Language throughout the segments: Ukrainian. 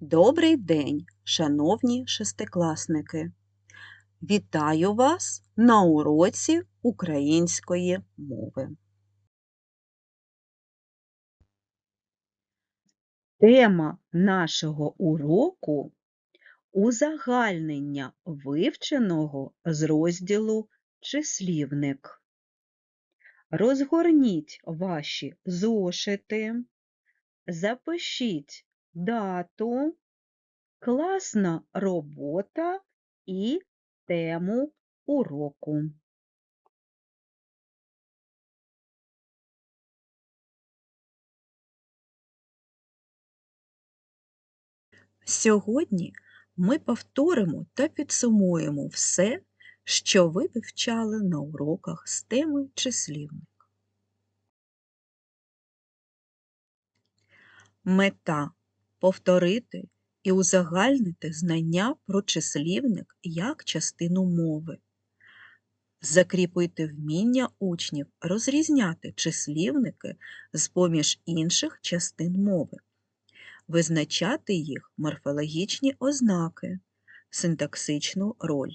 Добрий день, шановні шестикласники! Вітаю вас на уроці української мови. Тема нашого уроку узагальнення вивченого з розділу числівник. Розгорніть ваші зошити, запишіть дату, класна робота і тему уроку. Сьогодні ми повторимо та підсумуємо все, що ви вивчали на уроках з теми числівник. Мета повторити і узагальнити знання про числівник як частину мови. Закріпити вміння учнів розрізняти числівники з поміж інших частин мови, визначати їх морфологічні ознаки, синтаксичну роль.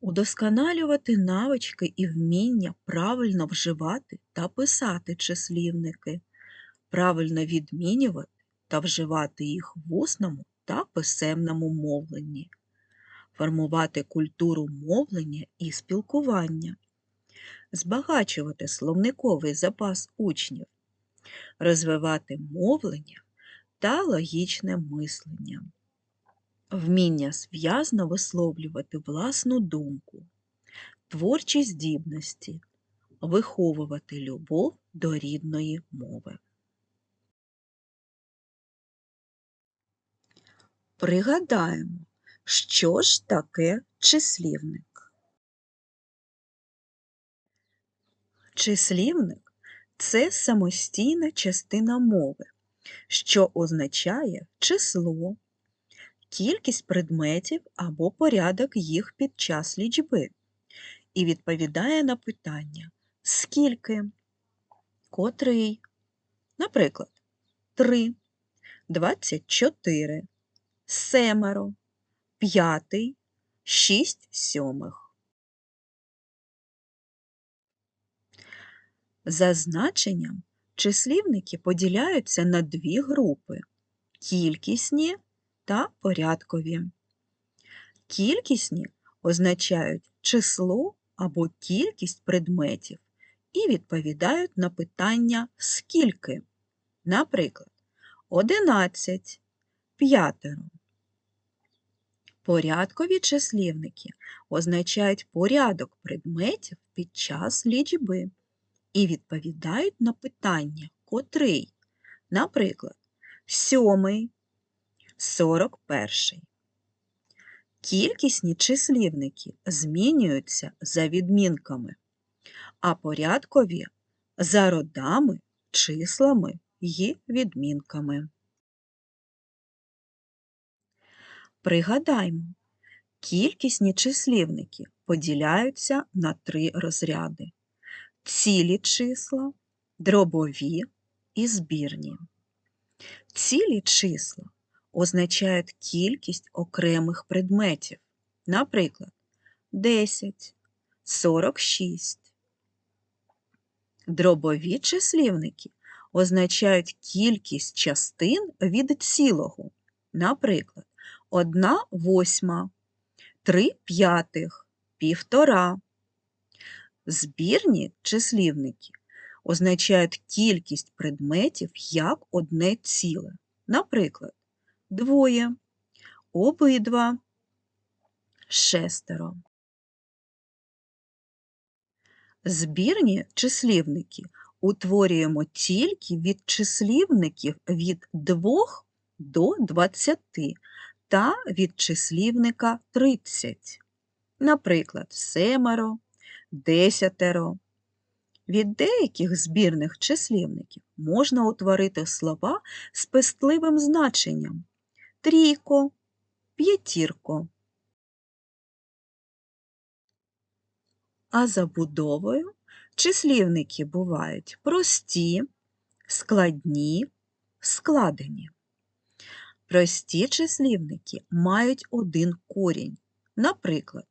Удосконалювати навички і вміння правильно вживати та писати числівники, правильно відмінювати та вживати їх в усному та писемному мовленні, формувати культуру мовлення і спілкування, збагачувати словниковий запас учнів, розвивати мовлення та логічне мислення, вміння зв'язно висловлювати власну думку, творчі здібності, виховувати любов до рідної мови. Пригадаємо, що ж таке числівник. Числівник це самостійна частина мови, що означає число, кількість предметів або порядок їх під час лічби і відповідає на питання скільки, котрий, наприклад, 3, 24, семеро, п'ятий, шість сьомих. За значенням числівники поділяються на дві групи кількісні та порядкові. Кількісні означають число або кількість предметів і відповідають на питання скільки. Наприклад, 11, п'ятеро. Порядкові числівники означають порядок предметів під час лічби і відповідають на питання котрий, наприклад, сьомий, сорок перший. Кількісні числівники змінюються за відмінками, а порядкові за родами, числами і відмінками. Пригадаймо, кількісні числівники поділяються на три розряди цілі числа, дробові і збірні. Цілі числа означають кількість окремих предметів, наприклад, 10, 46. Дробові числівники означають кількість частин від цілого, наприклад, одна восьма, три п'ятих, півтора. Збірні числівники означають кількість предметів як одне ціле. Наприклад, двоє, обидва, шестеро. Збірні числівники утворюємо тільки від числівників від 2 до 20 та від числівника 30. Наприклад, семеро, десятеро. Від деяких збірних числівників можна утворити слова з пестливим значенням трійко, п'ятірко. А забудовою числівники бувають прості, складні, складені. Прості числівники мають один корінь. Наприклад,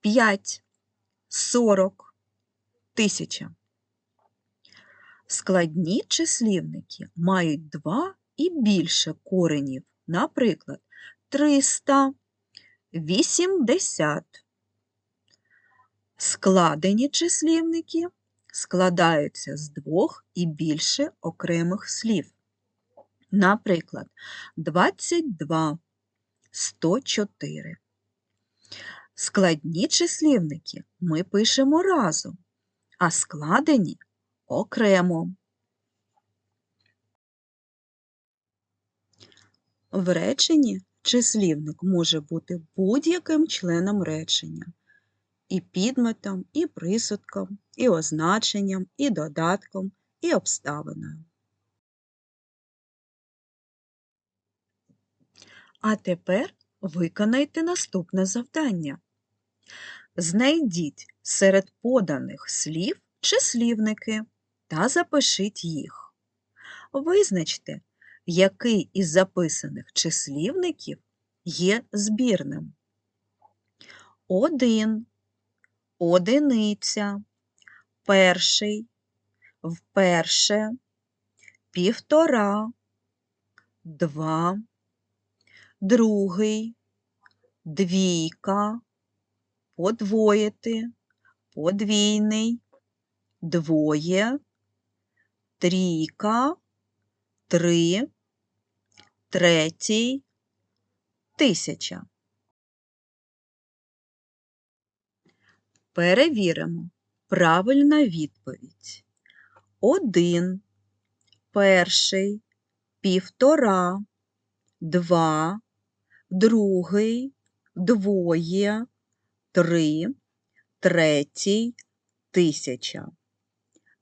5, 40, 1000. Складні числівники мають два і більше коренів. Наприклад, 300, 80. Складені числівники складаються з двох і більше окремих слів. Наприклад, 22, 104. Складні числівники ми пишемо разом, а складені окремо. В реченні числівник може бути будь-яким членом речення. І підметом, і присудком, і означенням, і додатком, і обставиною. А тепер виконайте наступне завдання. Знайдіть серед поданих слів числівники та запишіть їх. Визначте, який із записаних числівників є збірним. Один, одиниця, перший, вперше, півтора, два, другий, двійка, подвоїти, подвійний, двоє, трійка, три, третій, тисяча. Перевіримо. Правильна відповідь. Один, перший, півтора, два, другий, двоє, три, третій, тисяча.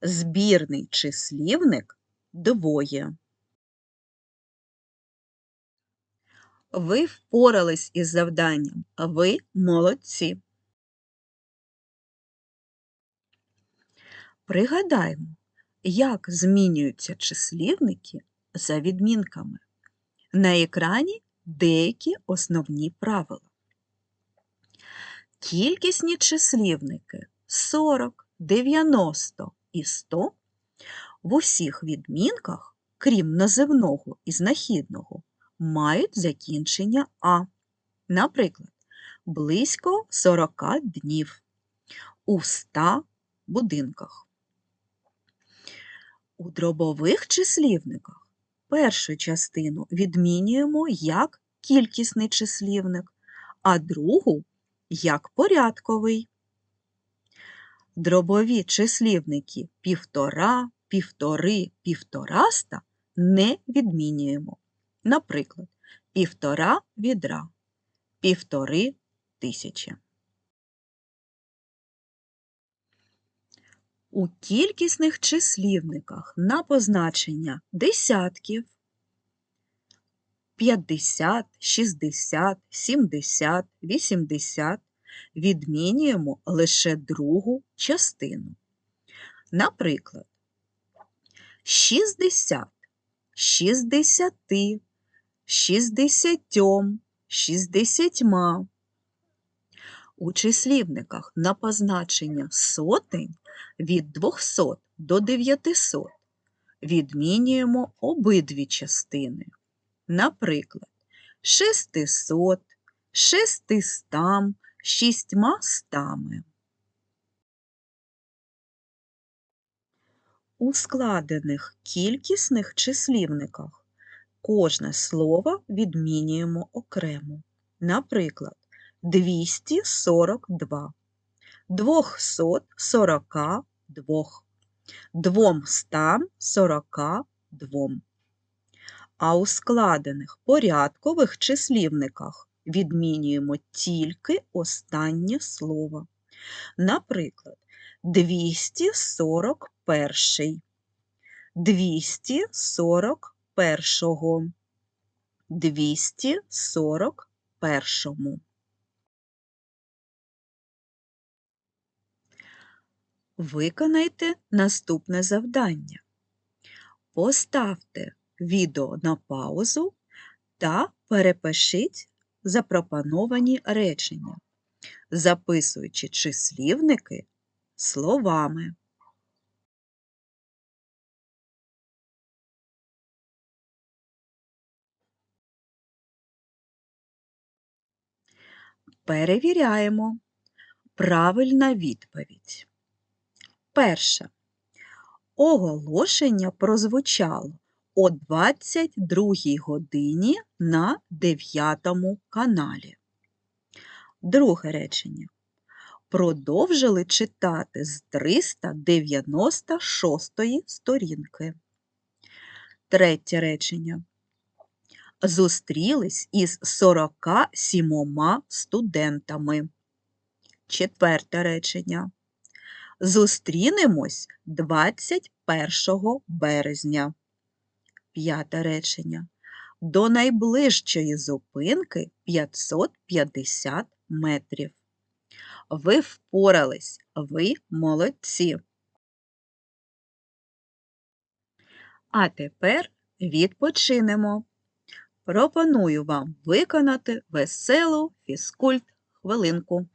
Збірний числівник двоє. Ви впорались із завданням. Ви молодці. Пригадаймо, як змінюються числівники за відмінками. На екрані деякі основні правила. Кількісні числівники 40, 90 і 100 в усіх відмінках, крім називного і знахідного, мають закінчення А. Наприклад, близько 40 днів у 100 будинках. У дробових числівниках першу частину відмінюємо як кількісний числівник, а другу як порядковий. Дробові числівники півтора, півтори, півтораста не відмінюємо. Наприклад, півтора відра, півтори тисячі. У кількісних числівниках на позначення десятків 50, 60, 70, 80 відмінюємо лише другу частину. Наприклад, 60, 60, 60, 60. У числівниках на позначення сотень від 200 до 900 відмінюємо обидві частини. Наприклад, 600, 600, шістьма стами. У складених кількісних числівниках кожне слово відмінюємо окремо. Наприклад, 242, 242, 242. А у складених порядкових числівниках відмінюємо тільки останнє слово. Наприклад, 241, 241, 241. Виконайте наступне завдання. Поставте відео на паузу та перепишіть запропоновані речення, записуючи числівники словами. Перевіряємо. Правильна відповідь. Перше. Оголошення прозвучало о 22 годині на 9 каналі. Друге речення. Продовжили читати з 396 сторінки. Третє речення. Зустрілись із 47 студентами. Четверте речення. Зустрінемось 21 березня. П'яте речення. До найближчої зупинки 550 метрів. Ви впорались, ви молодці. А тепер відпочинемо. Пропоную вам виконати веселу фізкульт хвилинку.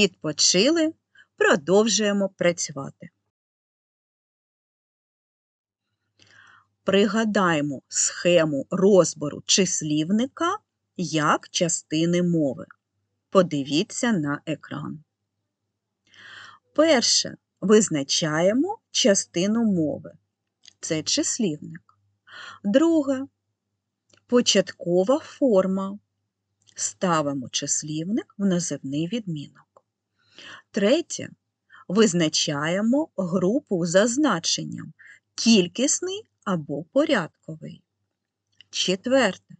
Відпочили, продовжуємо працювати. Пригадаємо схему розбору числівника як частини мови. Подивіться на екран. Перше визначаємо частину мови. Це числівник. Друге початкова форма. Ставимо числівник в називний відмінок. Третє. Визначаємо групу за значенням кількісний або порядковий. Четверте.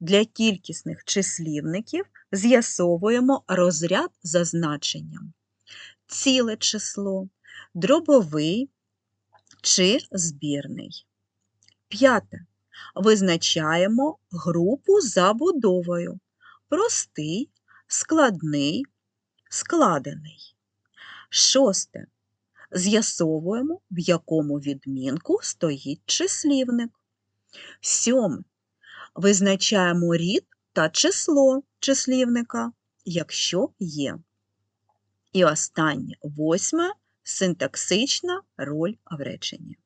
Для кількісних числівників з'ясовуємо розряд за значенням. Ціле число, дробовий чи збірний. П'яте. Визначаємо групу за будовою. Простий, складний, складений. Шосте. З'ясовуємо, в якому відмінку стоїть числівник. Сьоме. Визначаємо рід та число числівника, якщо є. І останнє восьме синтаксична роль в реченні.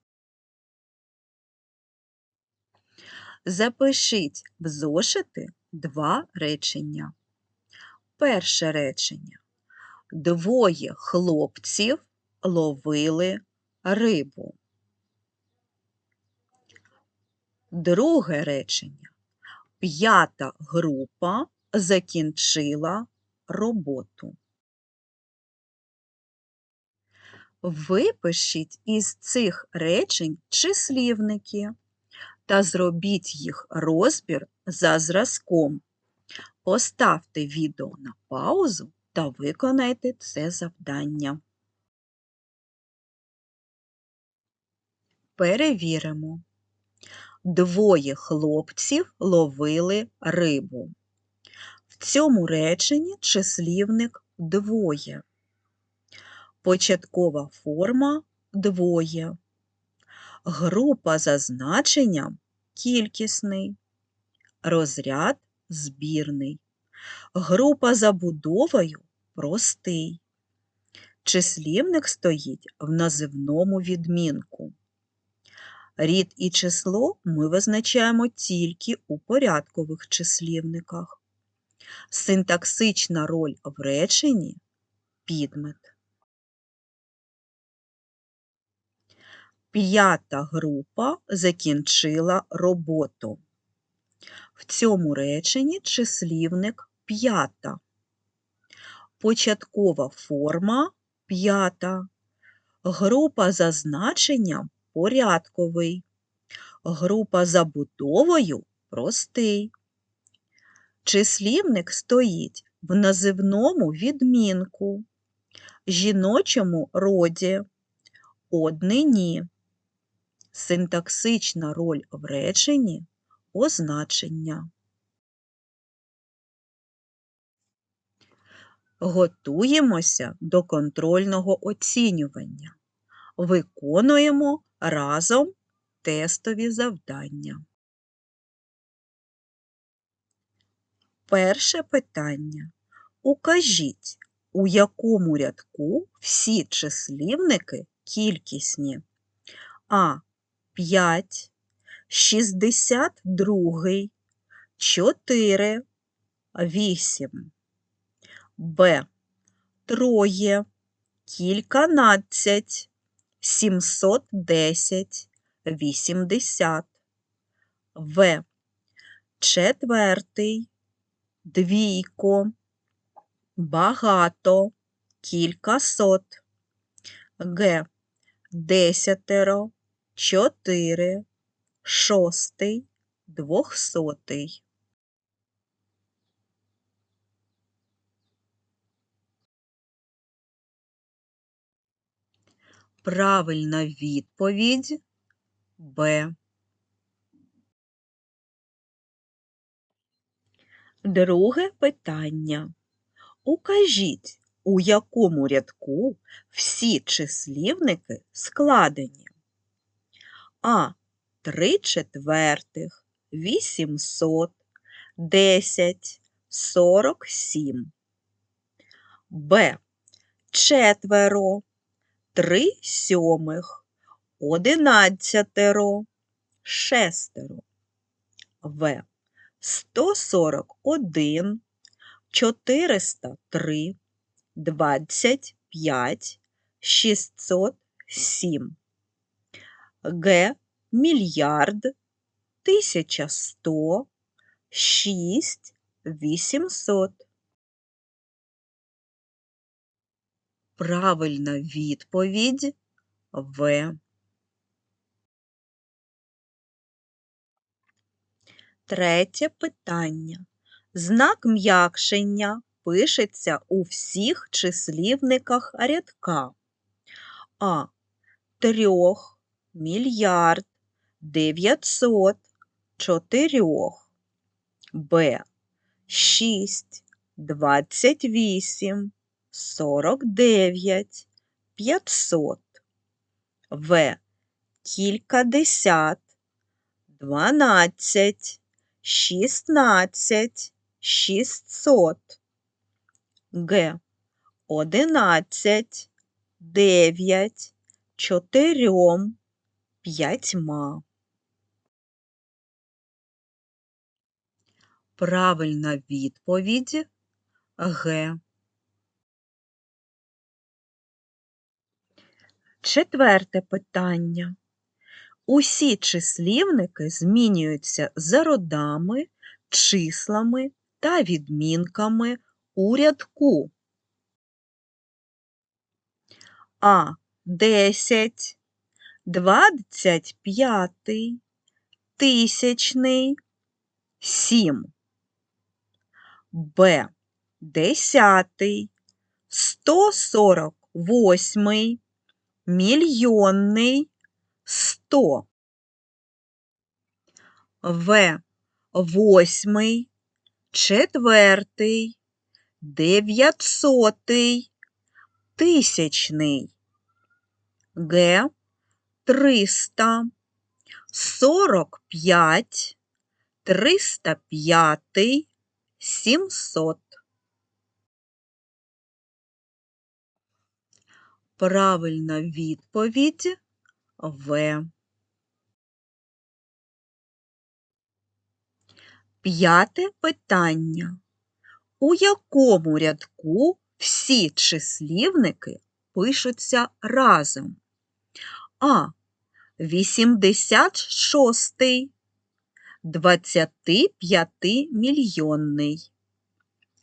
Запишіть в зошити два речення. Перше речення. Двоє хлопців ловили рибу. Друге речення. П'ята група закінчила роботу. Випишіть із цих речень числівники та зробіть їх розбір за зразком. Поставте відео на паузу та виконайте це завдання. Перевіримо. Двоє хлопців ловили рибу. В цьому реченні числівник двоє. Початкова форма двоє. Група за значенням кількісний, розряд збірний, група за будовою простий. Числівник стоїть в називному відмінку. Рід і число ми визначаємо тільки у порядкових числівниках. Синтаксична роль в реченні підмет. П'ята група закінчила роботу. В цьому реченні числівник п'ята. Початкова форма п'ята. Група за значенням порядковий. Група за будовою простий. Числівник стоїть в називному відмінку, жіночому роді, однині. Синтаксична роль в реченні означення. Готуємося до контрольного оцінювання. Виконуємо разом тестові завдання. Перше питання. Укажіть, у якому рядку всі числівники кількісні. А. 5, 62, 4, 8. Б. Троє, кільканадцять, 710, 80. В. Четвертий, двійко, багато, кількасот. Г. Десятеро, чотири, шостий, двохсотий. Правильна відповідь Б. Друге питання. Укажіть, у якому рядку всі числівники складені. А. Три четвертих, вісімсот, десять, сорок сім. Б. Четверо, три сьомих, одинадцятеро, шестеро. В. 141, 403, 25, 607. Г. Мільярд, 1100, 6, 800. Правильна відповідь В. Третє питання. Знак м'якшення пишеться у всіх числівниках рядка. А. Трьох, мільярд, дев'ятсот, чотирьох. Б. Шість, двадцять вісім, сорок дев'ять, п'ятсот. В. Кількадесят, дванадцять, шістнадцять, шістсот. Г. Одинадцять, дев'ять, чотирьом, п'ятьма. Правильна відповідь Г. Четверте питання. Усі числівники змінюються за родами, числами та відмінками у рядку. А. Десять, двадцять п'ятий, тисячний, сім. Б. Десятий, сто сорок восьмий, мільйонний, сто. В. Восьмий, четвертий, дев'ятсотий, тисячний. Г. триста, сорок п'ять, триста п'ятий, сімсот. Правильна відповідь В. П'яте питання. У якому рядку всі числівники пишуться разом? А. 86. 25 мільйонний.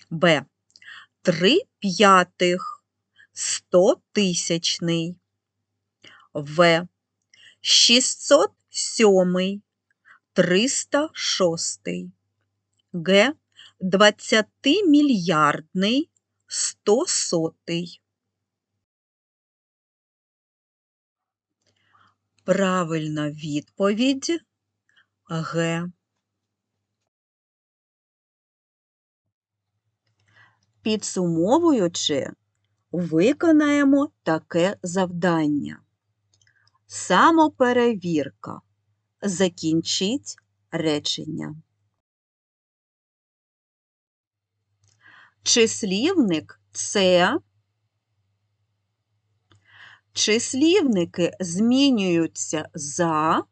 Б. 3 п'ятих. 100 тисячний. В. 607. 306. Г. 20 мільярдний. 100 сотий. Правильна відповідь Г. Підсумовуючи, виконаємо таке завдання. Самоперевірка. Закінчіть речення. Числівник це числівники змінюються за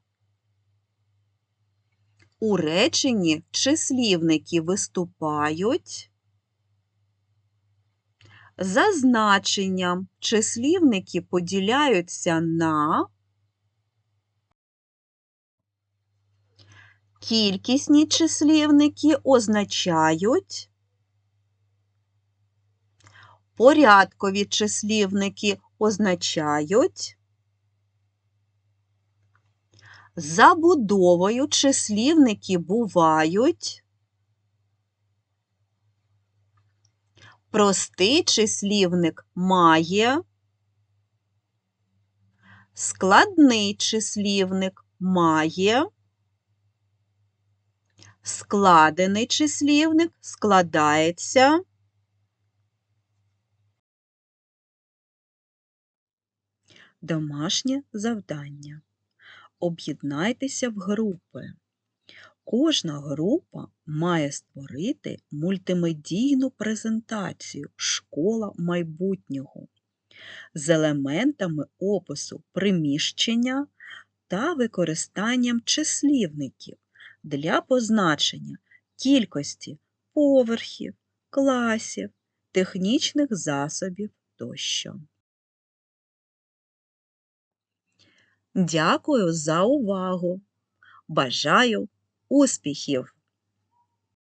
у реченні числівники виступають за значенням. Числівники поділяються на кількісні числівники означають порядкові числівники означають забудовою. Числівники бувають Простий числівник має, складний числівник має, складений числівник складається. Домашнє завдання. Об'єднайтеся в групи. Кожна група має створити мультимедійну презентацію Школа майбутнього з елементами опису приміщення та використанням числівників для позначення кількості поверхів, класів, технічних засобів тощо. Дякую за увагу! Бажаю успіхів!